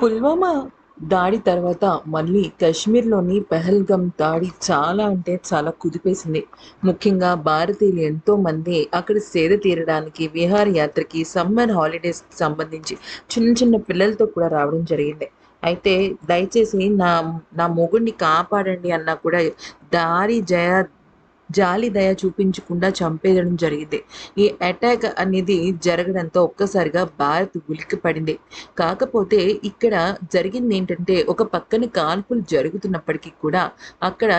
పుల్వామా దాడి తర్వాత మళ్ళీ కాశ్మీర్లోని పెహల్గం దాడి చాలా అంటే చాలా కుదిపేసింది. ముఖ్యంగా భారతీయులు ఎంతో మంది అక్కడ సేద తీరడానికి విహారయాత్రకి సమ్మర్ హాలిడేస్కి సంబంధించి చిన్న చిన్న పిల్లలతో కూడా రావడం జరిగింది. అయితే దయచేసి నా నా మొగుడిని కాపాడండి అన్నా కూడా దారి జయ జాలి దయ చూపించకుండా చంపేయడం జరిగింది. ఈ అటాక్ అనేది జరగడంతో ఒక్కసారిగా భారత్ ఉలిక్కి పడింది కాకపోతే ఇక్కడ జరిగింది ఏంటంటే ఒక పక్కన కాల్పులు జరుగుతున్నప్పటికీ కూడా అక్కడ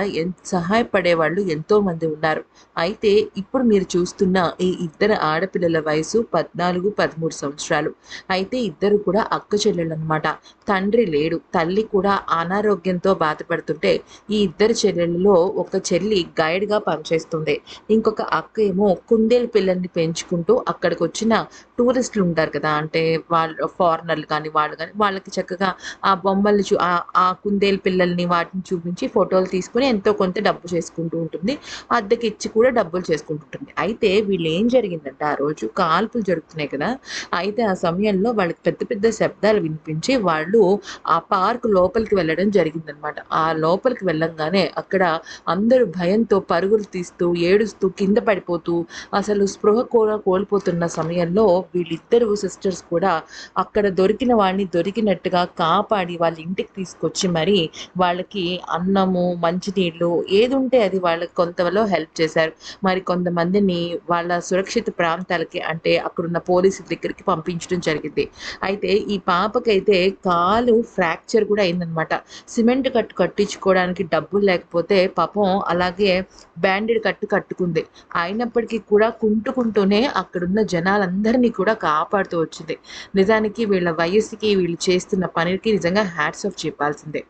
సహాయపడే వాళ్ళు ఎంతో మంది ఉన్నారు. అయితే ఇప్పుడు మీరు చూస్తున్న ఈ ఇద్దరు ఆడపిల్లల వయసు పద్నాలుగు పదమూడు సంవత్సరాలు. అయితే ఇద్దరు కూడా అక్క చెల్లెళ్ళు అనమాట తండ్రి లేడు తల్లి కూడా అనారోగ్యంతో బాధపడుతుంటే ఈ ఇద్దరు చెల్లెళ్ళలో ఒక చెల్లి గైడ్గా పనిచేస్తుంది ఇంకొక అక్క ఏమో కుందేలు పిల్లల్ని పెంచుకుంటూ అక్కడికి వచ్చిన టూరిస్టులు ఉంటారు కదా అంటే వాళ్ళు ఫారినర్లు కానీ వాళ్ళు కానీ వాళ్ళకి చక్కగా ఆ బొమ్మల్ని చూ ఆ- కుందేలు పిల్లల్ని వాటిని చూపించి ఫోటోలు తీసుకుని ఎంతో కొంత డబ్బు చేసుకుంటూ ఉంటుంది. అద్దెకి ఇచ్చి కూడా డబ్బులు చేసుకుంటుంటుంది అయితే వీళ్ళు ఏం జరిగిందంటే ఆ రోజు కాల్పులు జరుగుతున్నాయి కదా అయితే ఆ సమయంలో వాళ్ళకి పెద్ద పెద్ద శబ్దాలు వినిపించి వాళ్ళు ఆ పార్క్ లోపలికి వెళ్ళడం జరిగిందనమాట. ఆ లోపలికి వెళ్ళంగానే అక్కడ అందరూ భయంతో పరుగులు తీస్తూ ఏడుస్తూ కింద పడిపోతూ అసలు స్పృహ కూడా కోల్పోతున్న సమయంలో వీళ్ళిద్దరు సిస్టర్స్ కూడా అక్కడ దొరికిన వాళ్ళని దొరికినట్టుగా కాపాడి వాళ్ళ ఇంటికి తీసుకొచ్చి మరి వాళ్ళకి అన్నము మంచినీళ్ళు ఏది ఉంటే అది వాళ్ళకి కొంతలో హెల్ప్ చేశారు. మరి కొంతమందిని వాళ్ళ సురక్షిత ప్రాంతాలకి అంటే అక్కడున్న పోలీసుల దగ్గరికి పంపించడం జరిగింది. అయితే ఈ పాపకైతే కాలు ఫ్రాక్చర్ కూడా అయిందనమాట సిమెంట్ కట్టు కట్టించుకోవడానికి డబ్బులు లేకపోతే పాపం అలాగే బ్యాండెడ్ కట్టు కట్టుకుంది. అయినప్పటికీ కూడా కుంటుకుంటూనే అక్కడున్న జనాలందరినీ కూడా కాపాడుతూ వచ్చింది. నిజానికి వీళ్ళ వయసుకి వీళ్ళు చేస్తున్న పనికి నిజంగా హ్యాట్స్ ఆఫ్ చెప్పాల్సిందే.